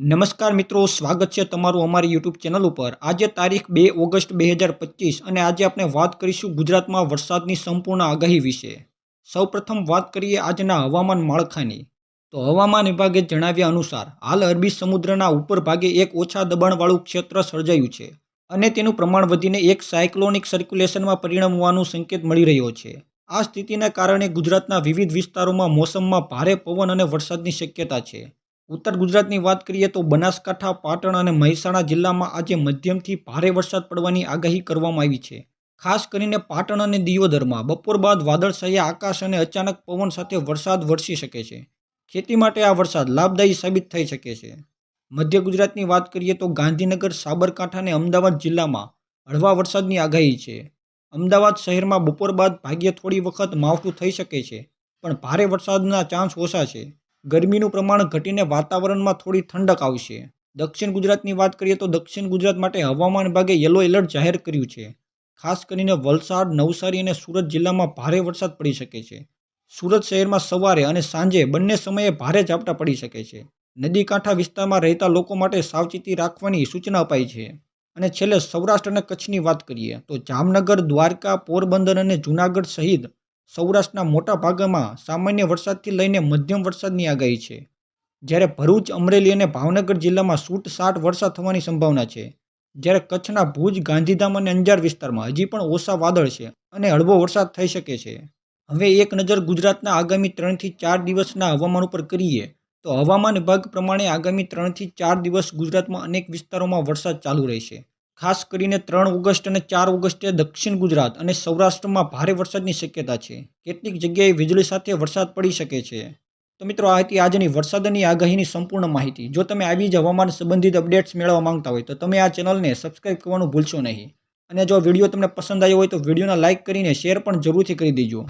નમસ્કાર મિત્રો, સ્વાગત છે તમારું અમારી યુટ્યુબ ચેનલ ઉપર. આજે તારીખ બે ઓગસ્ટ બે હજાર પચીસ અને આજે આપણે વાત કરીશું ગુજરાતમાં વરસાદની સંપૂર્ણ આગાહી વિશે. સૌપ્રથમ વાત કરીએ આજના હવામાન માળખાની. તો હવામાન વિભાગે જણાવ્યા અનુસાર, હાલ અરબી સમુદ્રના ઉપર ભાગે એક ઓછા દબાણવાળું ક્ષેત્ર સર્જાયું છે અને તેનું પ્રમાણ વધીને એક સાયક્લોનિક સર્ક્યુલેશનમાં પરિણમવાનો સંકેત મળી રહ્યો છે. આ સ્થિતિને કારણે ગુજરાતના વિવિધ વિસ્તારોમાં મોસમમાં ભારે પવન અને વરસાદની શક્યતા છે. ઉત્તર ગુજરાતની વાત કરીએ તો બનાસકાંઠા, પાટણ અને મહેસાણા જિલ્લામાં આજે મધ્યમથી ભારે વરસાદ પડવાની આગાહી કરવામાં આવી છે. ખાસ કરીને પાટણ અને દિયોદરમાં બપોર બાદ વાદળછાયા આકાશ અને અચાનક પવન સાથે વરસાદ વરસી શકે છે. ખેતી માટે આ વરસાદ લાભદાયી સાબિત થઈ શકે છે. મધ્ય ગુજરાતની વાત કરીએ તો ગાંધીનગર, સાબરકાંઠા અને અમદાવાદ જિલ્લામાં હળવા વરસાદની આગાહી છે. અમદાવાદ શહેરમાં બપોર બાદ ભાગ્યે થોડી વખત માવઠું થઈ શકે છે, પણ ભારે વરસાદના ચાન્સ ઓછા છે. ગરમીનું પ્રમાણ ઘટીને વાતાવરણમાં થોડી ઠંડક આવશે. દક્ષિણ ગુજરાતની વાત કરીએ તો દક્ષિણ ગુજરાત માટે હવામાન વિભાગે યલો એલર્ટ જાહેર કર્યું છે. ખાસ કરીને વલસાડ, નવસારી અને સુરત જિલ્લામાં ભારે વરસાદ પડી શકે છે. સુરત શહેરમાં સવારે અને સાંજે બંને સમયે ભારે ઝાપટા પડી શકે છે. નદી કાંઠા વિસ્તારમાં રહેતા લોકો માટે સાવચેતી રાખવાની સૂચના અપાઈ છે. અને છેલ્લે સૌરાષ્ટ્ર અને કચ્છની વાત કરીએ તો જામનગર, દ્વારકા, પોરબંદર અને જૂનાગઢ સહિત સૌરાષ્ટ્રના મોટા ભાગમાં સામાન્ય વરસાદથી લઈને મધ્યમ વરસાદની આગાહી છે. જ્યારે ભરૂચ, અમરેલી અને ભાવનગર જિલ્લામાં છૂટછાટ વરસાદ થવાની સંભાવના છે. જ્યારે કચ્છના ભુજ, ગાંધીધામ અને અંજાર વિસ્તારમાં હજી પણ ઓછા વાદળ છે અને હળવો વરસાદ થઈ શકે છે. હવે એક નજર ગુજરાતના આગામી ત્રણથી ચાર દિવસના હવામાન ઉપર કરીએ, તો હવામાન વિભાગ પ્રમાણે આગામી ત્રણથી ચાર દિવસ ગુજરાતમાં અનેક વિસ્તારોમાં વરસાદ ચાલુ રહેશે. ખાસ કરીને ત્રણ ઓગસ્ટ અને ચાર ઓગસ્ટે દક્ષિણ ગુજરાત અને સૌરાષ્ટ્રમાં ભારે વરસાદની શક્યતા છે. કેટલીક જગ્યાએ વીજળી સાથે વરસાદ પડી શકે છે. તો મિત્રો, આ હતી આજની વરસાદની આગાહીની સંપૂર્ણ માહિતી. જો તમે આવી જ હવામાન સંબંધિત અપડેટ્સ મેળવવા માંગતા હોય, તો તમે આ ચેનલને સબસ્ક્રાઇબ કરવાનું ભૂલશો નહીં. અને જો વીડિયો તમને પસંદ આવ્યો હોય, તો વિડીયોને લાઇક કરીને શેર પણ જરૂરથી કરી દેજો.